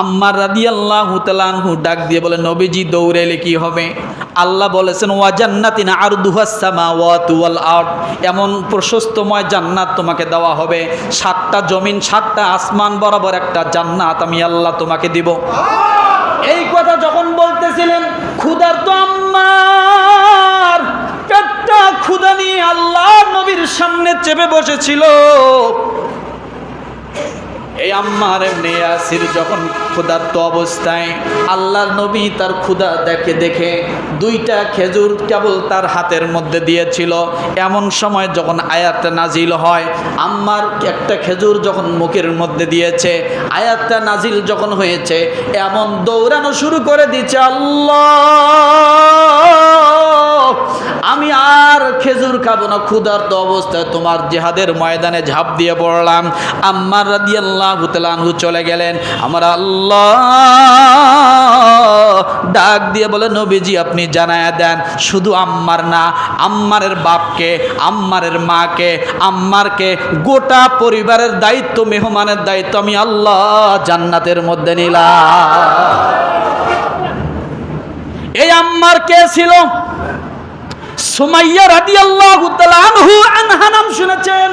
আম্মার রাদি আল্লাহ তালানহু ডাক দিয়ে বলে, নবীজি দৌড়েলে কি হবে? আল্লাহ বলেছেন, ওয়া জান্নাতিন আর দুহাসামা ওয়াতুয়াল আর্ট এমন প্রশস্তময় জান্নাত তোমাকে দেওয়া হবে। সাতটা জমিন, সাতটা আসমান বরাবর একটা জান্নাত আমি আল্লাহ তোমাকে দিব। এই কথা যখন বলতেছিলেন ক্ষুধার তো আম্মার পেটটা ক্ষুধা নিয়ে আল্লাহ নবীর সামনে চেপে বসেছিল। এই আম্মার এমনি আসির যখন ক্ষুধার্ত অবস্থায়। আল্লাহর নবী তার ক্ষুধা দেখে দেখে দুইটা খেজুর কেবল তার হাতের মধ্যে দিয়েছিল। এমন সময় যখন আয়াতটা নাজিল হয়, আম্মার একটা খেজুর যখন মুখের মধ্যে দিয়েছে, আয়াতটা নাজিল যখন হয়েছে, এমন দৌড়ানো শুরু করে দিচ্ছে আল্লাহ! আমি আর খেজুর খাব না, ক্ষুধার্ত অবস্থায় তোমার জেহাদের ময়দানে ঝাঁপ দিয়ে পড়লাম। আম্মার রাদি আল্লাহ চলে গেলেন। আমার আল্লাহ ডাক দিয়ে বলে, নবীজি, আপনি জানায়া দেন, শুধু আম্মার না, আম্মারের বাপকে, আম্মারের মাকে, আম্মারকে গোটা পরিবারের দায়িত্ব, মেহমানের দায়িত্ব আমি আল্লাহ জান্নাতের মধ্যে নিলাম। এই আম্মার কে ছিল? সুমাইয়া রাদিয়াল্লাহু তাআলা আনহু নাম শুনেছেন।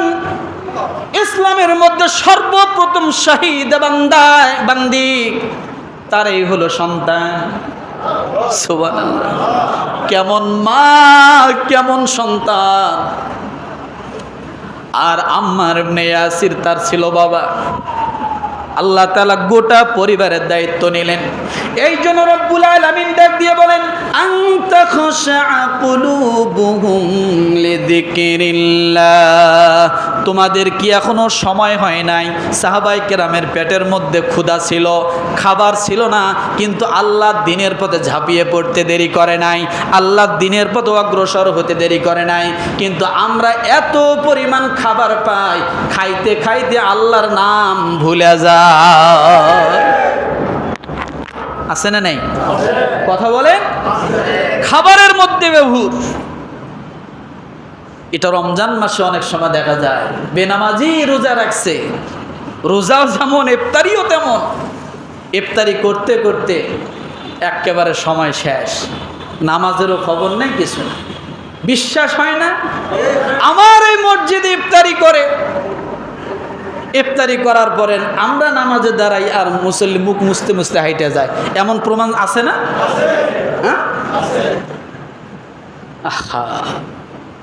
ইসলামের মধ্যে সর্বপ্রথম শহীদ বান্দায়, বান্দি তারই হলো সন্তান। সুবহানাল্লাহ। কেমন মা, কেমন সন্তান। আর আম্মার ইয়াসির তার ছিল বাবা। আল্লাহ তালা গোটা পরিবারের দায়িত্ব নিলেন। এই জন্য রব্বুল আলামিন ডাক দিয়ে বলেন, আনতা খাশা কুলুবুহুম লিযিকরিল্লাহ। তোমাদের কি এখনও সময় হয় নাই? সাহাবাই কেরামের পেটের মধ্যে ক্ষুধা ছিল, খাবার ছিল না, কিন্তু আল্লাহ দিনের পথে ঝাঁপিয়ে পড়তে দেরি করে নাই। আল্লাহ দিনের পথে অগ্রসর হতে দেরি করে নাই। কিন্তু আমরা এত পরিমাণ খাবার পাই, খাইতে খাইতে আল্লাহর নাম ভুলে যায় আছে না নেই? কথা বলেন। খাবারের মধ্যে বেভুর এটা রমজান মাসে অনেক সময় দেখা যায়। বেনামাজি রোজা রাখছে। রোজাও যেমন, ইফতারিও তেমন। ইফতারি করতে করতে একেবারে সময় শেষ। নামাজেরও খবর নেই, কিছু বিশ্বাস হয় না? আমার এই মসজিদে ইফতারি করে। ইফতারি করার পরে আমরা নামাজে দাঁড়াই আর মুসল্লি মুখ মুছতে মুছতে হাইটে যায়। এমন প্রমাণ আছে না? হ্যাঁ?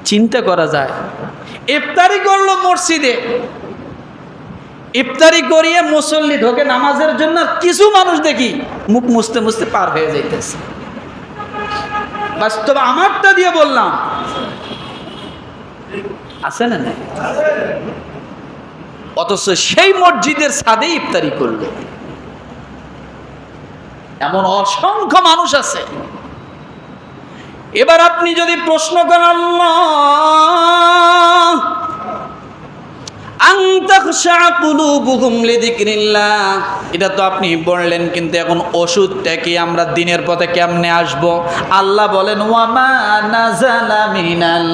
চিন্তা করা যায়। ইফতারি করল মসজিদে। ইফতারি করিয়ে মুসল্লি ঢোকে নামাজের জন্য কিছু মানুষ দেখি মুখ মুছতে মুছতে পার হয়ে যাইতেছে। বাস্তব আমারটা দিয়ে বললাম। আছে না নাই? অথচ সেই মসজিদের ছাদে ইফতারি করল। এমন অসংখ্য মানুষ আছে। এবার আপনি যদি প্রশ্ন করেন এটা তো আপনি বললেন, কিন্তু এখন ওষুধটা কি আমরা দিনের পথে কেমনে আসব? আল্লাহ বলেন ওয়ামা মিনাল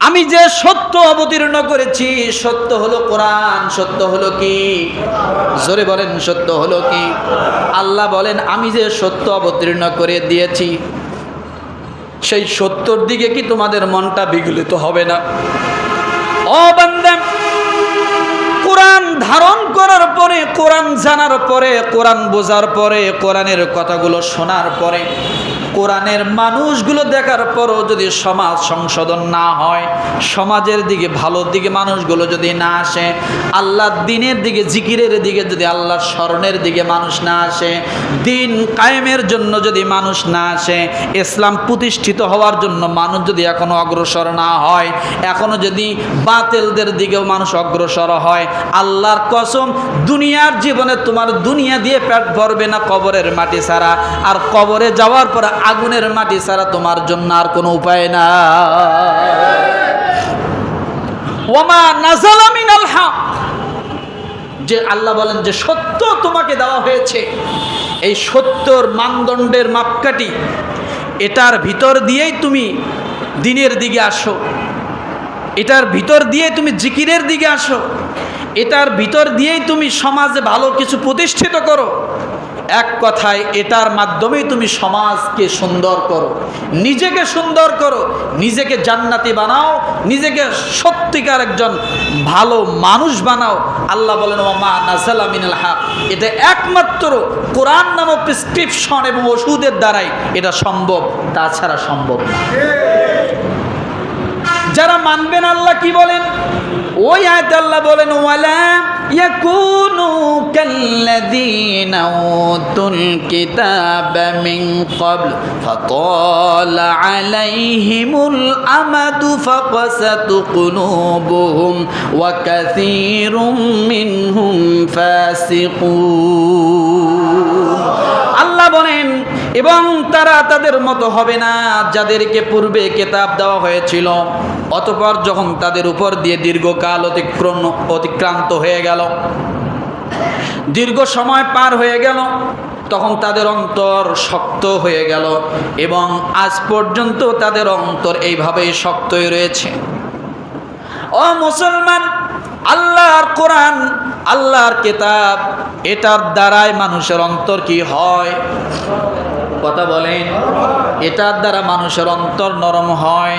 আমি যে সত্য অবতীর্ণ করেছি, সত্য হলো কোরআন, সত্য হলো কি? জোরে বলেন, সত্য হলো কি? আল্লাহ বলেন, আমি যে সত্য অবতীর্ণ করে দিয়েছি, সেই সত্যর দিকে কি তোমাদের মনটা বিগলিত হবে না? বান্দা কোরআন ধারণ করার পরে, কোরআন জানার পরে, কোরআন বোঝার পরে, কোরআনের কথাগুলো শোনার পরে, কোরআনের মানুষগুলো দেখার পরও যদি সমাজ সংশোধন না হয়, সমাজের দিকে ভালোর দিকে মানুষগুলো যদি না আসে, আল্লাহ দিনের দিকে, জিকিরের দিকে যদি আল্লাহর স্মরণের দিকে মানুষ না আসে, দিন কায়েমের জন্য যদি মানুষ না আসে, ইসলাম প্রতিষ্ঠিত হওয়ার জন্য মানুষ যদি এখনও অগ্রসর না হয় এখনও যদি বাতিলদের দিকেও মানুষ অগ্রসর হয় আল্লাহর কসম, দুনিয়ার জীবনে তোমার দুনিয়া দিয়ে পেট ভরবে না কবরের মাটি ছাড়া। আর কবরে যাওয়ার পর আগুনের মাটি ছাড়া তোমার জন্য আর কোনো উপায় না ওমা নাজালা মিনাল যে আল্লাহ বলেন যে সত্য তোমাকে দেওয়া হয়েছে। এই সত্যর মানদণ্ডের মাপকাঠি, এটার ভিতর দিয়েই তুমি দিনের দিকে আসো। এটার ভিতর দিয়ে তুমি জিকিরের দিকে আসো। এটার ভিতর দিয়েই তুমি সমাজে ভালো কিছু প্রতিষ্ঠিত করো। এক কথায় এটার মাধ্যমেই তুমি সমাজকে সুন্দর করো। নিজেকে সুন্দর করো, নিজেকে জান্নাতি বানাও, নিজেকে সত্যিকার একজন ভালো মানুষ বানাও। আল্লাহ বলেন মা নাজালা মিনাল এটা একমাত্র কোরআন নামক প্রেসক্রিপশন এবং ওষুধের দ্বারাই এটা সম্ভব, তাছাড়া সম্ভব যারা মানবেন আল্লাহ কি বলেন? ওই আয়াতে আল্লাহ বলেন, ওয়ালা ইয়াকুনু কাল্লাযীনা উতুল কিতাবা মিন ক্বাবল। ফাতালা আলাইহিমুল আমাদু ফাকাসাত কুলুবুহুম ওয়া কাসীরুম মিনহুম ফাসিকুন। আল্লাহ বলেন এবং তারা তাদের মতো হবে না যাদেরকে পূর্বে কেতাব দেওয়া হয়েছিল। অতপর যখন তাদের উপর দিয়ে দীর্ঘকাল অতিক্রম, অতিক্রান্ত হয়ে গেল, দীর্ঘ সময় পার হয়ে গেল, তখন তাদের অন্তর শক্ত হয়ে গেল এবং আজ পর্যন্ত তাদের অন্তর এইভাবেই শক্তই রয়েছে। ও মুসলমান, আল্লাহর কোরআন, আল্লাহর কেতাব, এটার দ্বারাই মানুষের অন্তর কি হয়? কথা বলেন, এটার দ্বারা মানুষের অন্তর নরম হয়,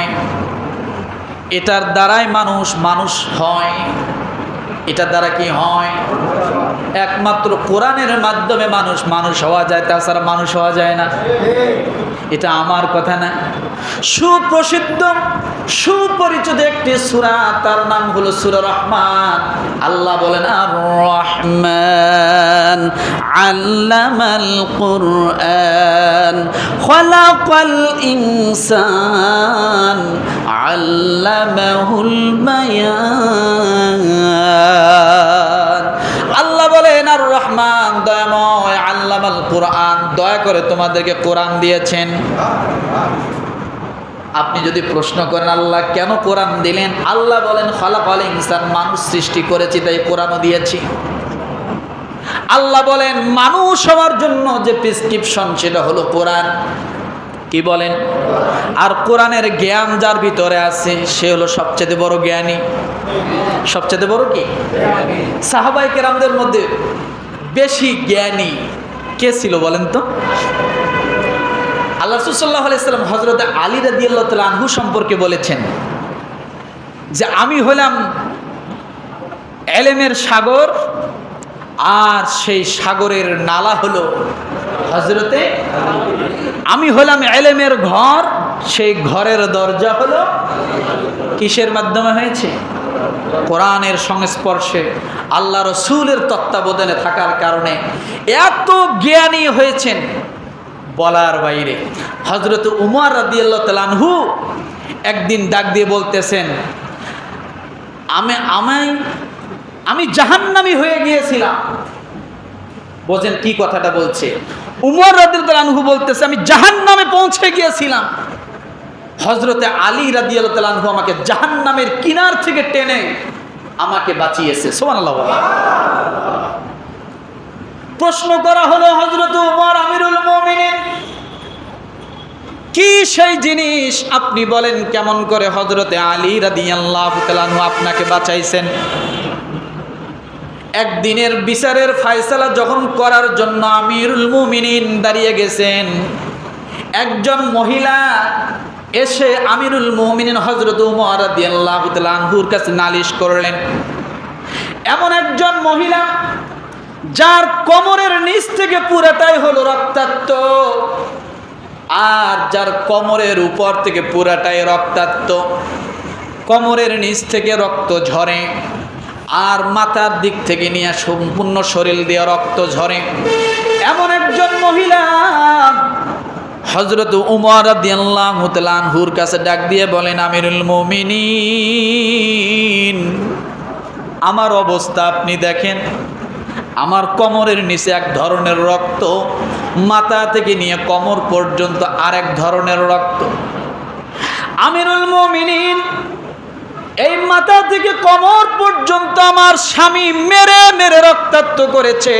এটার দ্বারাই মানুষ মানুষ হয়, এটার দ্বারা কি হয়? একমাত্র কোরআনের মাধ্যমে মানুষ মানুষ হওয়া যায়, তাছাড়া মানুষ হওয়া যায় না। এটা আমার কথা না। সুপ্রসিদ্ধ, সুপরিচিত একটি সুরা, তার নাম হলো সুরা রহমান। আল্লাহ বলেন আর রহমান আল্লামাল কুরআন, খলাকাল ইনসান, আল্লামাহুল বায়ান দয়া করে তোমাদেরকে কোরআন দিয়েছেন। আপনি যদি প্রশ্ন করেন, আল্লাহ কেন কোরআন দিলেন? আল্লাহ বলেন খলাফাল ইনসান, মানুষ সৃষ্টি করেছি, তাই কোরআনও দিয়েছি। আল্লাহ বলেন, মানুষ হওয়ার জন্য যে প্রেসক্রিপশন সেটা হলো কোরআন। কি বলেন? আর কোরআনের জ্ঞান যার ভিতরে আছে, সে হলো সবচেয়ে বড় জ্ঞানী। সবচেয়ে বড় কি? সাহাবাই কেরামদের মধ্যে বেশি জ্ঞানী। কে ছিল বলেন তো? আল্লাহ সুসাল্লাহ আলাইসাল্লাম হজরত আলী রাদি আল্লাহ আনহু সম্পর্কে বলেছেন যে আমি হলাম এলেমের সাগর আর সেই সাগরের নালা হলো হজরতে আমি হলাম এলেমের ঘর, সেই ঘরের দরজা হলো কিসের মাধ্যমে হয়েছে? কোরআনের সংস্পর্শে আল্লাহ রসুলের তত্ত্বাবধানে থাকার কারণে এত জ্ঞানী হয়েছেন বলার বাইরে। হজরত উমর রাদিয়াল্লাহ তালানহু একদিন ডাক দিয়ে বলতেছেন, আমি আমায় আমি জাহান্নামি হয়ে গিয়েছিলাম। বোঝেন কি কথাটা বলছে। উমর রাদিয়াল্লাহু বলতেছে, আমি জাহান্নামে পৌঁছে গিয়েছিলাম। হজরতে আলী রাদিয়াল্লাহু আমাকে জাহান্নামের কিনার থেকে টেনে আমাকে বাঁচিয়েছে বলেন। প্রশ্ন করা হলো হজরত উমর আমিরুল মুমিনিন, কি সেই জিনিস আপনি বলেন কেমন করে হজরতে আলী রাদিয়াল্লাহু তাআলা আপনাকে বাঁচাইছেন একদিনের বিচারের ফায়সালা যখন করার জন্য আমিরুল মুমিনিন দাঁড়িয়ে গেছেন, একজন মহিলা এসে আমিরুল মুমিনিন হজরত উমর রাদিয়াল্লাহু তাআলা আনহুর কাছে নালিশ করলেন, এমন একজন মহিলা যার কোমরের নিচ থেকে পুরাটাই হলো রক্তাক্ত, আর যার কোমরের উপর থেকে পুরাটাই রক্তাক্ত, কোমরের নিচ থেকে রক্ত ঝরে, আর মাথার দিক থেকে নিয়ে সম্পূর্ণ শরীর দিয়ে রক্ত ঝরে। এমন একজন মহিলা হজরত উমর হুর কাছে ডাক দিয়ে বলেন, আমিরুল মুমিনিন, আমার অবস্থা আপনি দেখেন। আমার কোমরের নিচে এক ধরনের রক্ত, মাথা থেকে নিয়ে কোমর পর্যন্ত আরেক ধরনের রক্ত। আমিরুল মুমিনিন, এই মাথা থেকে কোমর পর্যন্ত আমার স্বামী মেরে মেরে রক্তাক্ত করেছে।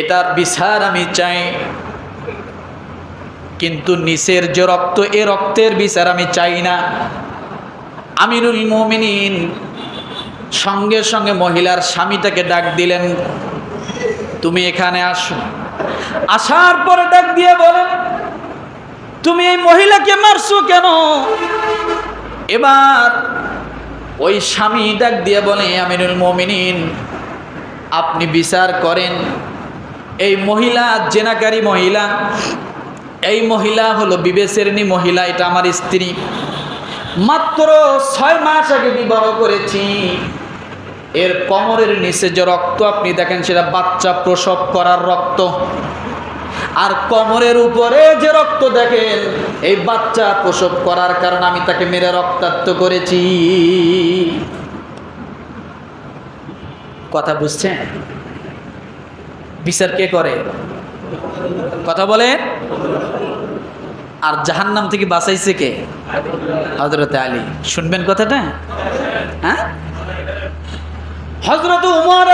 এটার বিচার আমি চাই। কিন্তু নিচের যে রক্ত, এ রক্তের বিচার আমি চাই না। আমিরুল মুমিনিন সঙ্গে সঙ্গে মহিলার স্বামীটাকে ডাক দিলেন, তুমি এখানে আসো। আসার পরে ডাক দিয়ে বলেন, তুমি এই মহিলাকে মারছো কেন? এবার ওই স্বামী ডাক দিয়ে বলে, আমিরুল মমিনিন, আপনি বিচার করেন। এই মহিলা জেনাকারী মহিলা, এই মহিলা হলো বিবেচেরনি মহিলা, এটা আমার স্ত্রী। মাত্র ছয় মাস আগে বিবাহ করেছি। এর কোমরের নিচে যে রক্ত, আপনি দেখেন সেটা বাচ্চা প্রসব করার রক্ত। আর কোমরের উপরে যে রক্ত দেখেন, এই বাচ্চা প্রসব করার কারণে আমি তাকে মেরে রক্তাক্ত করেছি। কথা বুঝছেন? বিচার কে করে? কথা বলে আর জাহান্নাম থেকে বাঁচাইছে কে? হজরত আলী। শুনবেন কথাটা? হ্যাঁ? হজরত উমর